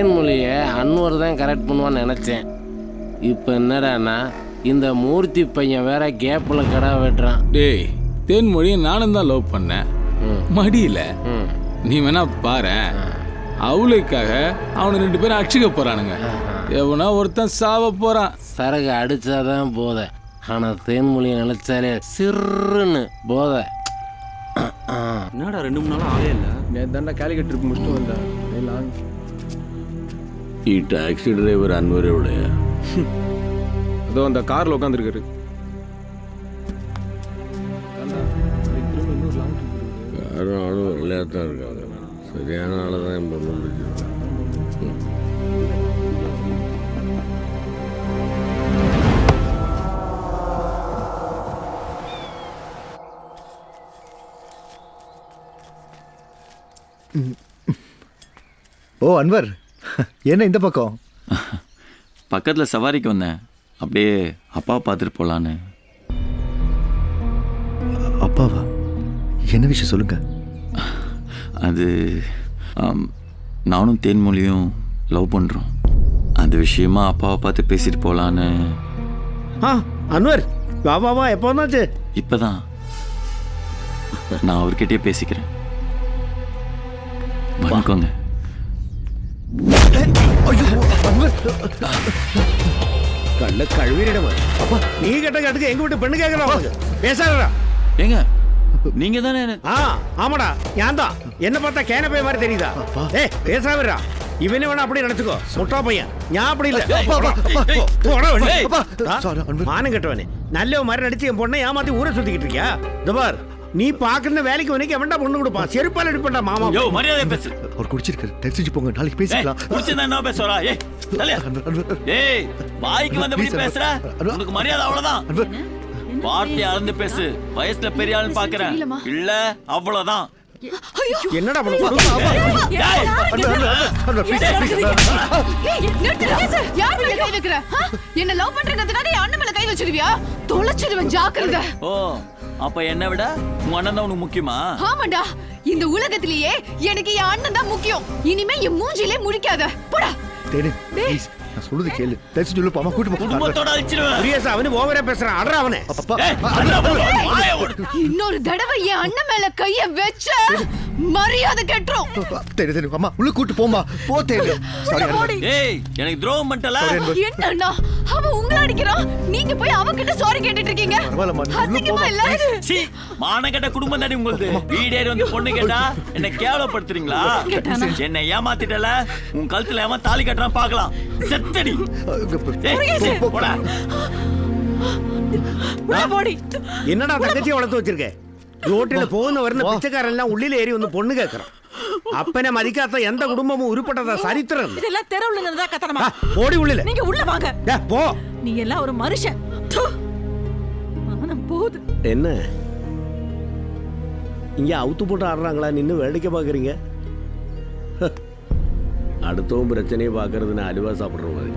தேன்மொழியை அன்வர் தான் கரெக்ட் பண்ணுவான்னு நினச்சேன். இப்போ என்னடான்னா இந்த மூர்த்தி பையன் வேற கேப்பில் கடா வெட்டுறான். டேய் தேன்மொழியை நானும் தான் லவ் பண்ணேன். மடியில. நீ வேணா பாரு. அவளுக்காக அவனு ரெண்டு பேரும் அடிச்சுக்க போறானுங்க. எவனா ஒருத்தன் சாவ போறான். சரகு அடிச்சாதான் போதை. ஆனால் தேன்மொழியை நினச்சாலே சிறுன்னு போதை. என்னடா ரெண்டு மூணு நாள் ஆளே இல்லை. நேற்று தாண்டா கேலிக்கட் ட்ரிப் முடிச்சுட்டு வந்தேன் ഈ ടാക്സി ഡ്രൈവർ അൻവർ എവിടെയാ அதோ அந்த காரில் உட்காந்துருக்காரு யாரும் ஆளும் வெள்ளையாத்தான் இருக்காங்க சரியான ஆளை தான் என் பொண்ணு பிடிச்சிருக்காங்க ஓ அன்வர் என்ன இந்த பக்கம்? பக்கத்தில் சவாரிக்கு வந்தேன். அப்படியே அப்பா பார்த்துட்டு போகலான்னு அப்பாவா? என்ன விஷயம் சொல்லுங்க. அது ஆம், நானும் தேன்மொழியும் லவ் பண்ணுறோம் அந்த விஷயமா அப்பாவை பார்த்து பேசிட்டு போகலான்னு ஆ அன்வர் வா வா வா எப்போ வந்தாச்சு? இப்போ தான் நான் அவர்கிட்டயே பேசிக்கிறேன். வணக்கங்க. கள்ள கழுவிடமா அப்பா நீ கேட்ட கேட்டுக்கு எங்க வீட்டு பெண்ணு கேட்கறாங்க பேசாதடா. ஏங்க நீங்கள் தானே ஆ ஆமாடா ஞான் தான் என்ன பார்த்தா கேன பையன் மாதிரி தெரியுதா? ஏய் பேசாதடா. இவனே வேணா அப்படி நினைச்சுக்கோ முட்டா பையன். ஞான் அப்படி இல்ல. மானம் கெட்டவனே. நல்ல மாதிரி நடிச்சு என் பொண்ணை ஏமாத்தி ஊரை சுத்திக்கிட்டு இருக்கியா? இந்த பார். நீ பாக்குற வேலைக்கு வரைக்கும் எவன்டா பொண்ணு கொடுப்பான்? செருப்பால் அடிப்பா மாமா. யோ மரியாதை பேசு. அவர் குடிச்சிருக்காரு. தயவு செஞ்சு போங்க நாளைக்கு பேசிக்கலாம். குடிச்சிருந்தா என்ன பேசுறா ஏய் தலையா. ஏய் வாய்க்கு வந்தபடி பேசுற. உனக்கு மரியாதை அவ்வளவுதான். வார்த்தை அளந்து பேசு. வயசுல பெரிய ஆளுன்னு பாக்குறேன். இல்ல அவ்வளவுதான். என்னடா? என்ன love பண்றேங்கிறதுக்காக என் அண்ணன் மேல கை வச்சிருவியா? தொலைச்சிடுவேன், ஜாக்கிரதை. அப்ப என்ன விட உன் அண்ணன் தான் உனக்கு முக்கியமா? ஆமாண்டா. இந்த உலகத்திலேயே எனக்கு என் அண்ணன் தான் முக்கியம். இனிமே என் மூஞ்சிலே முழிக்காத. போடா. டேய். ப்ளீஸ். நான் சொல்லுது கேளு. தயவு செஞ்சு சொல்லு அம்மா கூட்டு போ குடும்பத்தோட அழிச்சிருவேன். பிரியசா அவனு ஓவரா பேசுறான். அடறா அவனே. இன்னொரு தடவை என் அண்ணன் மேல கைய வச்ச மரியாதை கெட்டுரும். தெரியும் தெரியும் அம்மா உள்ள கூட்டு போமா போ தெரியும் சாரி ஏய் எனக்கு துரோகம் அன்வர். என்னண்ணா அவன் உங்களை அடிக்கிறான் நீங்க போய் அவகிட்ட சாரி கேட்டுட்டு இருக்கீங்க. அசிங்கமா. இல்ல. சீ மானகட்ட குடும்பம் தானே உங்களுது? வீடேறி வந்து பொண்ணு கேட்டா என்ன கேவலப்படுத்துறீங்களா? என்ன ஏமாத்திட்டல. உன் கழுத்துல ஏமா தாலி கட்டுறான் பார்க்கலாம். செத்தடி. என்னடா தங்கச்சியை வளர்த்து வச்சிருக்க? റോട്ടിൽ പോകുന്ന വരുന്ന പിച്ചക്കാരെല്ലാം ഉള്ളിലേറി ഒന്ന് പൊണ്ണു കേൾക്കണം. அப்பனை மதிக்காத எந்த குடும்பமும் உருப்பட்டதா சரித்திரம் இதெல்லாம் தெருவுல நடந்தா கத்தனமா போடி உள்ள நீங்க உள்ள வாங்க போ நீ எல்லாம் ஒரு மனுஷன் மானம் போகுது என்ன இங்க அவுத்து போட்டு ஆடுறாங்களா நின்னு வேடிக்கை பாக்குறீங்க அடுத்தவும் பிரச்சனையை பார்க்கறது நான் அலுவா சாப்பிடுற மாதிரி